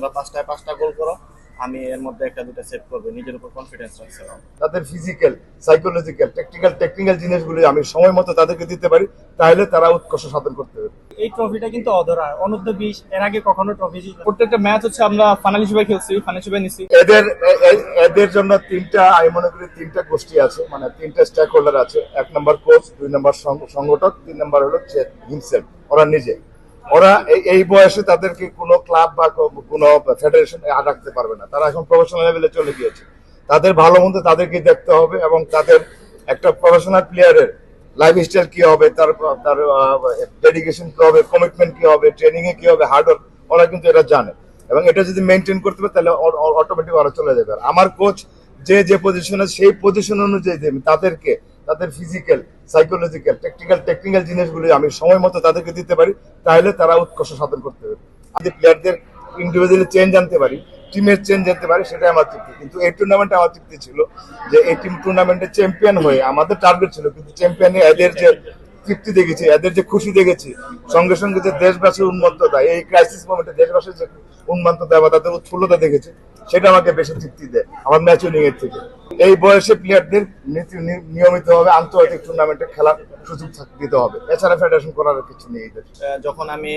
তোমরা পাঁচটায় পাঁচটা গোল করো আমি এর মধ্যে একটা দুটো সেভ করব। নিজের উপর কনফিডেন্স রাখছিলাম তাদের ফিজিক্যাল সাইকোলজিক্যাল টেকনিক্যাল টেকনিক্যাল জিনিসগুলো আমি সময় মতো তাদেরকে দিতে পারি তাহলে তারা উৎকর্ষ সাধন করতে পারবে। এই ট্রফিটা কিন্তু অধরা। অনূর্ধ্ব বিশ এর আগে কখনো ট্রফি জিতে প্রত্যেকটা ম্যাচ হচ্ছে আমরা ফাইনাল হিসেবে খেলছি ফাইনাল হিসেবে নিছি। এদের এদের জন্য তিনটা আমি মনে করি তিনটা গোষ্ঠী আছে মানে তিনটা স্টেক হোল্ডার আছে। এক নম্বর কোচ দুই নম্বর সং- সংগঠক তিন নম্বর হলো হিমসেল ওরা নিজে। ওরা এই- বয়সে তাদেরকে কোনো ক্লাব বা কোনো ফেডারেশন রাখতে পারবে না। তারা এখন প্রফেশনাল লেভেলে চলে গিয়েছে। তাদের ভালো মন্দ তাদেরকে দেখতে হবে এবং তাদের একটা প্রফেশনাল প্লেয়ারের লাইফ স্টাইল কি হবে, তার তার ডেডিকেশন কি হবে কমিটমেন্ট কি হবে ট্রেনিং এ কি হবে হার্ডওয়ার্ক ওরা কিন্তু এটা জানে। এবং এটা যদি মেনটেন করতে পারে, তাহলে অটোমেটিক ওরা চলে যাবে। আমার কোচ যে যে পজিশনে সেই পজিশন অনুযায়ী তাদেরকে তাদের ফিজিক্যাল সাইকোলজিক্যাল টেকনিক্যাল টেকনিক্যাল জিনিসগুলো আমি সময় মতো তাদেরকে দিতে পারি, তাহলে তারা উৎকর্ষ সাধন করতে পারবে যদি প্লেয়ারদের ইন্ডিভিজুয়ালি চেঞ্জ আনতে পারি টিমের চেঞ্জ আনতে পারি, সেটাই আমার তৃপ্তি। কিন্তু এই টুর্নামেন্টে আমার তৃপ্তি ছিল যে এই টিম টুর্নামেন্টে চ্যাম্পিয়ন হয়ে আমাদের টার্গেট ছিল, কিন্তু চ্যাম্পিয়নে এদের যে তৃপ্তি দেখেছি, এদের যে খুশি দেখেছি, সঙ্গে সঙ্গে যে দেশবাসীর উন্মত্ততা, এই ক্রাইসিস মোমেন্টে দেশবাসীর যে উন্মত্ততা বা তাদের উৎফুল্লতা দেখেছি, সেটা আমাকে বেশি তৃপ্তি দেয়, আমার ম্যাচুরিং এর থেকে। এই বয়সে প্লেয়ারদের নিয়মিত ভাবে আন্তর্জাতিক টুর্নামেন্টে খেলার সুযোগ দিতে হবে। এছাড়া ফেডারেশন করার কিছু নেই যখন আমি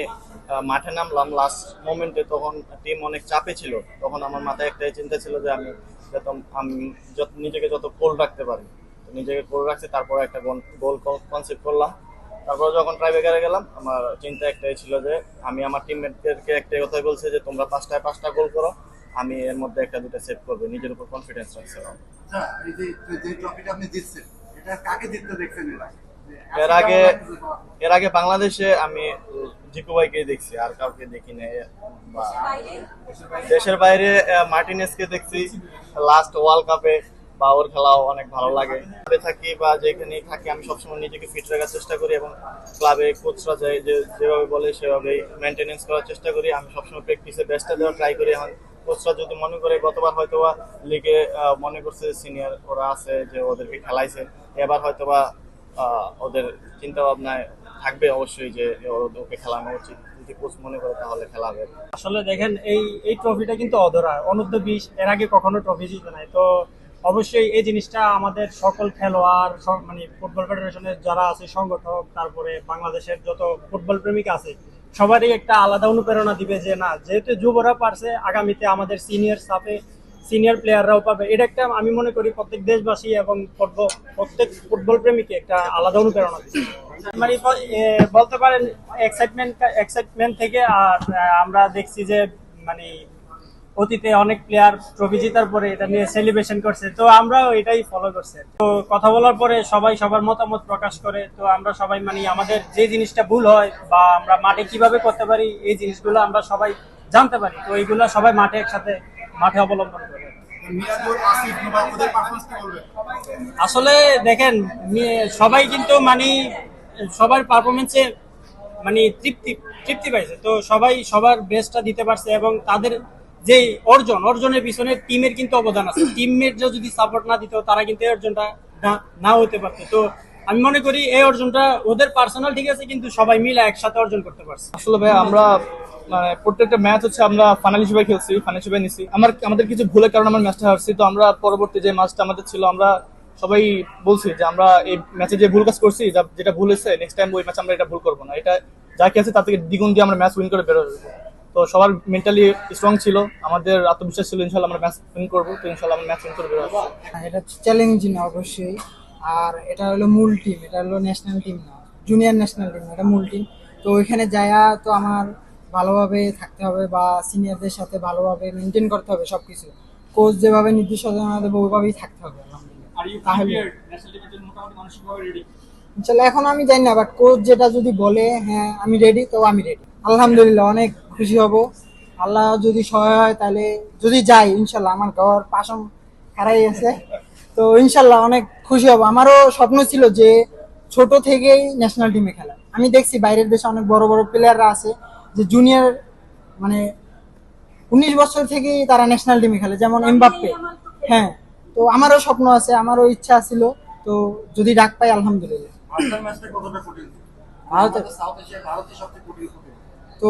মাঠে নামলাম লাস্ট মোমেন্টে তখন টিম অনেক চাপে ছিল। তখন আমার মাথায় একটাই চিন্তা ছিল যে আমি যত আমি যত নিজেকে যত কোল রাখতে পারি। নিজেকে কোল রাখছি, তারপরে একটা গোল কনসেপ্ট করলাম। তারপরে যখন ট্রাইবেকারে গেলাম, আমার চিন্তা একটাই ছিল যে আমি আমার টিমমেটদেরকে একটাই কথাই বলছি যে তোমরা পাঁচটায় পাঁচটা গোল করো। আমি এর মধ্যে একটা দুটো সেভ করব নিজের উপর কনফিডেন্স আচ্ছা, এই যে ট্রফিটা আপনি জিতছেন এটা কাকে জিততে দেখছেন এর? আগে এর আগে এর আগে বাংলাদেশে আমি জিকু ভাইকে দেখছি আর কাউকে দেখি বা দেশের বাইরে মার্টিনেসকে দেখছি। লাস্ট ওয়ার্ল্ড কাপে বা ওর খেলাও অনেক ভালো লাগে। ক্লাবে থাকি বা যেখানেই থাকি আমি সবসময় নিজেকে ফিট রাখার চেষ্টা করি এবং ক্লাবে কোচরা যে যে- যেভাবে বলে সেভাবেই মেনটেনেন্স করার চেষ্টা করি। আমি সবসময় প্র্যাকটিসে বেস্টটা দেওয়ার ট্রাই করি এখন। কোচরা যদি মনে করে, গতবার হয়তো বা লিগে মনে করছে সিনিয়র ওরা আছে যে ওদেরকে খেলাইছে, এবার হয়তো বা ওদের চিন্তা ভাবনায় থাকবে অবশ্যই যে ওকে খেলানো উচিত। যদি কোচ মনে করে তাহলে খেলাবে। আসলে দেখেন, এই এই ট্রফিটা কিন্তু অধরা। অনূর্ধ্ব বিশ, এর আগে কখনো ট্রফি জিতে নাই। তো অবশ্যই এই জিনিসটা আমাদের সকল খেলোয়াড় মানে ফুটবল ফেডারেশনের যারা আছে, সংগঠক, তারপরে বাংলাদেশের যত ফুটবল প্রেমিক আছে সবারই একটা আলাদা অনুপ্রেরণা দিবে যে না, যেহেতু যুবরা পারছে, আগামীতে আমাদের সিনিয়র সাপে সিনিয়র প্লেয়াররাও পাবে। এটা একটা আমি মনে করি প্রত্যেক দেশবাসী এবং ফুটবল, প্রত্যেক ফুটবল প্রেমীকে একটা আলাদা অনুপ্রেরণা মানে বলতে পারেন এক্সাইটমেন্ট এক্সাইটমেন্ট থেকে আর আমরা দেখছি যে মানে অতীতে অনেক প্লেয়ার ট্রফি জেতার পরে এটা নিয়ে সেলিব্রেশন করছে। তো আমরাও এটাই ফলো করছে। তো কথা বলার পরে সবাই সবার মতামত প্রকাশ করে তো আমরা সবাই মানে আমাদের যে জিনিসটা ভুল হয় বা আমরা মাঠে কীভাবে করতে পারি এই জিনিসগুলো আমরা সবাই জানতে পারি। তো এইগুলো সবাই মাঠে একসাথে মাঠে অবলম্বন করে আসলে দেখেন সবাই কিন্তু মানে সবার পারফরমেন্সে মানে তৃপ্তি তৃপ্তি পাইছে। তো সবাই সবার বেস্টটা দিতে পারছে এবং তাদের যে অর্জন, অর্জনের পিছনে টিমের কিন্তু অবদান আছে। টিমমেট যদি সাপোর্ট না দিত, তারা কিন্তু এই অর্জনটা না হতে পারতো। তো আমি মনে করি এই অর্জনটা ওদের পার্সোনাল ঠিক আছে, কিন্তু সবাই মিলে একসাথে অর্জন করতে পারছে। আসলে ভাই, আমরা মানে প্রত্যেকটা ম্যাচ হচ্ছে আমরা ফাইনাল হিসেবে খেলছি ফাইনাল হিসেবে নিছি। আমার, আমাদের কিছু ভুলের কারণে আমরা ম্যাচটা হারছি, তো আমরা পরবর্তী যে ম্যাচটা আমাদের ছিল, আমরা সবাই বলছি যে আমরা এই ম্যাচে যে ভুল কাজ করছি যেটা ভুল হয়েছে নেক্সট টাইম ওই ম্যাচ আমরা এটা ভুল করব না। এটা যা কি আছে তার থেকে দ্বিগুণ দিয়ে আমরা ম্যাচ উইন করে বেরোবো তো সবার মেন্টালি স্ট্রং ছিল আমাদের আত্মবিশ্বাস ছিল ইনশাল্লাহ আমরা ম্যাচ উইন করব তো ইনশাল্লাহ আমরা ম্যাচ উইন করে বেরোবো। হ্যাঁ, এটা চ্যালেঞ্জিং অবশ্যই। আর এটা হলো মূল টিম এটা হলো ন্যাশনাল টিম না জুনিয়র ন্যাশনাল টিম এটা মূল টিম তো ওইখানে যায়া তো আমার ভালোভাবে থাকতে হবে বা সিনিয়রদের সাথে ভালোভাবে মেনটেন করতে হবে সব কিছু কোচ যেভাবে নির্দেশনা দেবে ওইভাবেই থাকতে হবে আলহামদুলিল্লাহ। তাহলে ইনশাল্লাহ এখন আমি জানি না বাট কোচ যেটা যদি বলে হ্যাঁ আমি রেডি তো আমি রেডি আলহামদুলিল্লাহ অনেক খুশি হব। আল্লাহ যদি সহায় হয় তাহলে যদি যাই ইনশাল্লাহ আমার ঘর পাশন হারাই আছে। তো ইনশাল্লাহ অনেক খুশি হব। আমারও স্বপ্ন ছিল যে ছোট থেকেই ন্যাশনাল টিমে খেলা আমি দেখছি বাইরের দেশে অনেক বড় বড় প্লেয়াররা আছে যে জুনিয়র মানে উনিশ বছর থেকেই তারা ন্যাশনাল টিমে খেলে যেমন এমবাপ্পে। হ্যাঁ তো আমারও স্বপ্ন আছে আমারও ইচ্ছা ছিল। তো যদি ডাক পাই আলহামদুলিল্লাহ। তো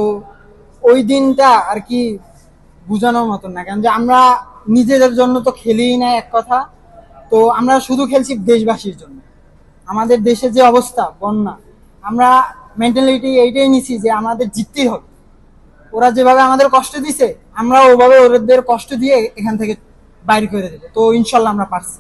ওই দিনটা আর কি বোঝানোর মতন না। কারণ যে আমরা নিজেদের জন্য তো খেলিই না এক কথা। তো আমরা শুধু খেলছি দেশবাসীর জন্য। আমাদের দেশের যে অবস্থা, বন্যা, আমরা মেন্টালিটি এইটাই নিছি যে আমাদের জিততেই হবে। ওরা যেভাবে আমাদের কষ্ট দিছে, আমরা ওভাবে ওদের কষ্ট দিয়ে এখান থেকে বাইরে করে দেবো। তো ইনশাল্লাহ আমরা পারছি।